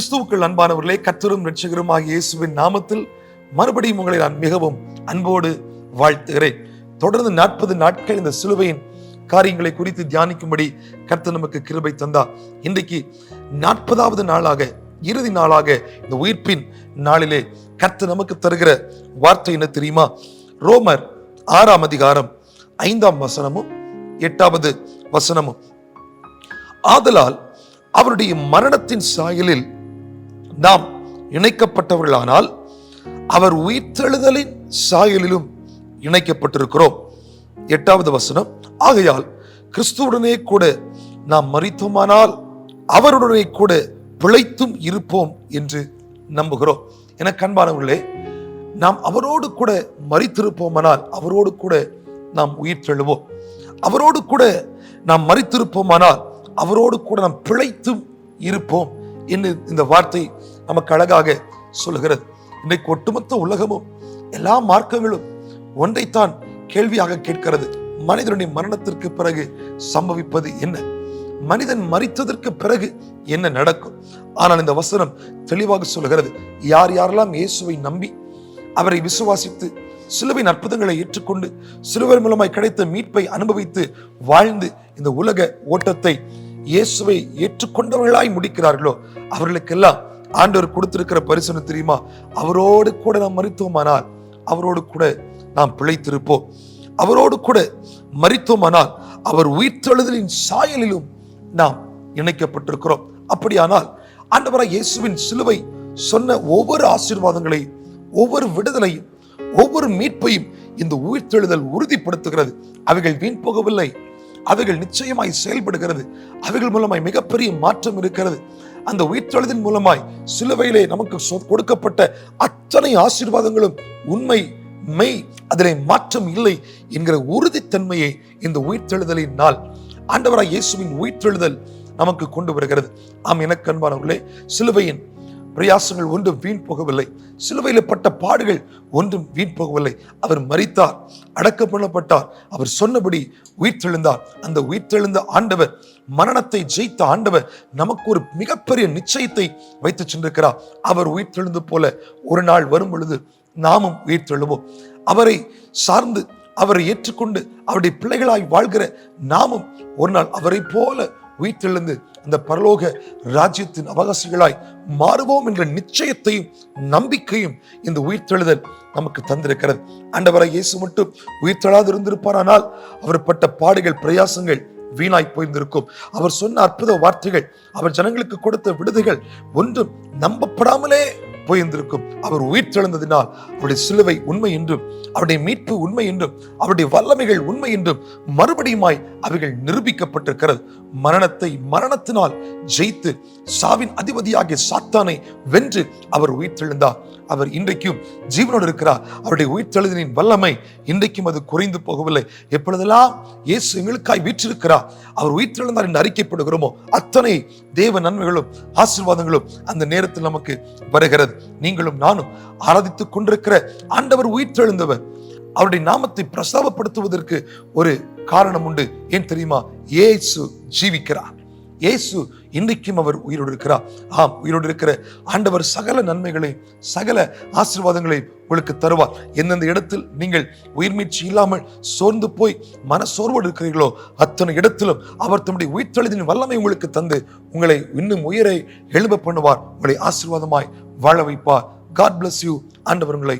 கிறிஸ்துவுக்குள் அன்பானவர்களே கத்தரும் ரட்சகருமாகிய இயேசுவின் நாமத்தில் மறுபடியும் உங்களை நான் மிகவும் அன்போடு வாழ்த்துகிறேன். தொடர்ந்து நாற்பது நாட்கள் இந்த சிலுவையின் காரியங்களை குறித்து தியானிக்கும்படி கர்த்தர் நமக்கு கிருபை தந்தா. இன்றைக்கு நாற்பதாவது நாளாக இறுதி நாளாக இந்த உயிர்ப்பின் நாளிலே கர்த்தர் நமக்கு தருகிற வார்த்தை என்ன தெரியுமா? ரோமர் ஆறாம் அதிகாரம் ஐந்தாம் வசனமும் எட்டாவது வசனமும். ஆதலால் அவருடைய மரணத்தின் சாயலில் நாம் இணைக்கப்பட்டவர்களானால் அவர் உயிர்த்தெழுதலின் சாயலிலும் இணைக்கப்பட்டிருக்கிறோம். எட்டாவது வசனம் ஆகையால் கிறிஸ்துவுடனே கூட நாம் மறித்தோமானால் அவருடனே கூட பிழைத்தும் இருப்போம் என்று நம்புகிறோம். என கண்பானவர்களே நாம் அவரோடு கூட மறித்திருப்போமானால் அவரோடு கூட நாம் உயிர்த்தெழுவோம் அவரோடு கூட நாம் மறித்திருப்போமானால் அவரோடு கூட நாம் பிழைத்தும் இருப்போம் என்று இந்த வார்த்தை நமக்கு அழகாக சொல்லுகிறது. இன்றைக்கு ஒட்டுமொத்த உலகமும் எல்லா மார்க்கங்களும் ஒன்றைத்தான் கேள்வியாக கேட்கிறது. மனிதனுடைய மரணத்திற்கு பிறகு சம்பவிப்பது என்ன? மனிதன் மறித்ததற்கு பிறகு என்ன நடக்கும்? ஆனால் இந்த வசனம் தெளிவாக சொல்கிறது யார் யாரெல்லாம் இயேசுவை நம்பி அவரை விசுவாசித்து சிலுவையின் அற்புதங்களை ஏற்றுக்கொண்டு சிலுவர் மூலமாய் கிடைத்த மீட்பை அனுபவித்து வாழ்ந்து இந்த உலக ஓட்டத்தை இயேசுவை ஏற்றுக்கொண்டவர்களாய் முடிக்கிறார்களோ அவர்களுக்கெல்லாம் ஆண்டவர் கொடுத்திருக்கிற பரிசு தெரியுமா? அவரோடு கூட நாம் மறித்தோமானால் அவரோடு கூட நாம் பிழைத்திருப்போம். அவரோடு கூட மறித்தோமானால் அவர் உயிர்த்தெழுதலின் சாயலிலும் நாம் இணைக்கப்பட்டிருக்கிறோம். அப்படியானால் ஆண்டவராக இயேசுவின் சிலுவை சொன்ன ஒவ்வொரு ஆசீர்வாதங்களையும் ஒவ்வொரு விடுதலையும் ஒவ்வொரு மீட்பையும் இந்த உயிர்த்தெழுதல் உறுதிப்படுத்துகிறது. அவைகள் வீண் போகவில்லை. அவைகள் நிச்சயமாய் செயல்படுகிறது. அவைகள் மூலமாய் மிகப்பெரிய மாற்றம் இருக்கிறது. அந்த உயிர்த்தெழுதின் மூலமாய் சிலுவையிலே நமக்கு சொ- கொடுக்கப்பட்ட அத்தனை ஆசீர்வாதங்களும் உண்மை மெய் அதிலே மாற்றம் இல்லை என்கிற உறுதித்தன்மையை இந்த உயிர்த்தெழுதலின் நாள் ஆண்டவராய் இயேசுவின் உயிர்த்தெழுதல் நமக்கு கொண்டு வருகிறது. ஆம் எனக்கு அன்பானவர்களே சிலுவையின் பிரயாசங்கள் ஒன்றும் வீண் போகவில்லை. சிலுவையில் பட்ட பாடுகள் ஒன்றும் வீண் போகவில்லை. அவர் மறித்தார் அடக்கம் பண்ணப்பட்டார். அவர் சொன்னபடி உயிர்த்தெழுந்தார் அந்த உயிர்த்தெழுந்த ஆண்டவர் மரணத்தை ஜெயித்த ஆண்டவர் நமக்கு ஒரு மிகப்பெரிய நிச்சயத்தை வைத்து சென்றிருக்கிறார். அவர் உயிர்த்தெழுந்து போல ஒரு நாள் வரும் பொழுது நாமும் உயிர்த்தெழுவோம் அவரை சார்ந்து அவரை ஏற்றுக்கொண்டு அவருடைய பிள்ளைகளாய் வாழ்கிற நாமும் ஒரு நாள் அவரை போல உயிர்த்தெழுந்து அந்த பரலோக ராஜ்யத்தின் அவகாசிகளாய் மாறுவோம் என்ற நிச்சயத்தையும் நம்பிக்கையும் இந்த உயிர்த்தெழுதல் நமக்கு தந்திருக்கிறது. ஆண்டவரை இயேசு மட்டும் உயிர்த்தெழாது இருந்திருப்பாரானால் அவர் பட்ட பாடுகள் பிரயாசங்கள் வீணாய் போயிருந்திருக்கும். அவர் சொன்ன அற்புத வார்த்தைகள் அவர் ஜனங்களுக்கு கொடுத்த விடுதிகள் ஒன்றும் நம்பப்படாமலே போயிருந்திருக்கும். அவர் உயிர்த்தெழுந்ததினால் அவருடைய சிலுவை உண்மை என்றும் அவருடைய மீட்பு உண்மை என்றும் அவருடைய வல்லமைகள் உண்மை என்றும் மறுபடியுமாய் அவைகள் நிரூபிக்கப்பட்டிருக்கிறது. மரணத்தை மரணத்தினால் ஜெயித்து சாவின் அதிபதியாகிய சாத்தானை வென்று அவர் உயிர்த்தெழுந்தார். அவர் இன்றைக்கும் ஜீவனோடு இருக்கிறார். அவருடைய உயிர்த்தெழுதலின் வல்லமை இன்றைக்கும் அது குறைந்து போகவில்லை. எப்பொழுதெல்லாம் இயேசு எங்களுக்காய் வீற்றிருக்கிறார் அவர் உயிர்த்தெழுந்தார் என்று அறிக்கைப்படுகிறோமோ அத்தனை தேவ நன்மைகளும் ஆசீர்வாதங்களும் அந்த நேரத்தில் நமக்கு வருகிறது. நீங்களும் நானும் ஆராதித்துக் கொண்டிருக்கிற ஆண்டவர் உயிர்த்தெழுந்தவர். அவருடைய நாமத்தை பிரஸ்தாபப்படுத்துவதற்கு ஒரு காரணம் உண்டு. ஏன் தெரியுமா? ஏசு ஜீவிக்கிறார். ஏசு இன்றைக்கும் அவர் உயிரோடு இருக்கிறார். ஆம் உயிரோடு இருக்கிற ஆண்டவர் சகல நன்மைகளை சகல ஆசீர்வாதங்களை உங்களுக்கு தருவார். எந்தெந்த இடத்தில் நீங்கள் உயிர் மீட்சி இல்லாமல் சோர்ந்து போய் மன சோர்வோடு இருக்கிறீர்களோ அத்தனை இடத்திலும் அவர் தம்முடைய உயிர்த்தெழுதின் வல்லமை உங்களுக்கு தந்து உங்களை இன்னும் உயிரை எழும்ப பண்ணுவார். உங்களை ஆசீர்வாதமாய் வாழ வைப்பார். காட் பிளஸ் யூ ஆண்டவர் உங்களை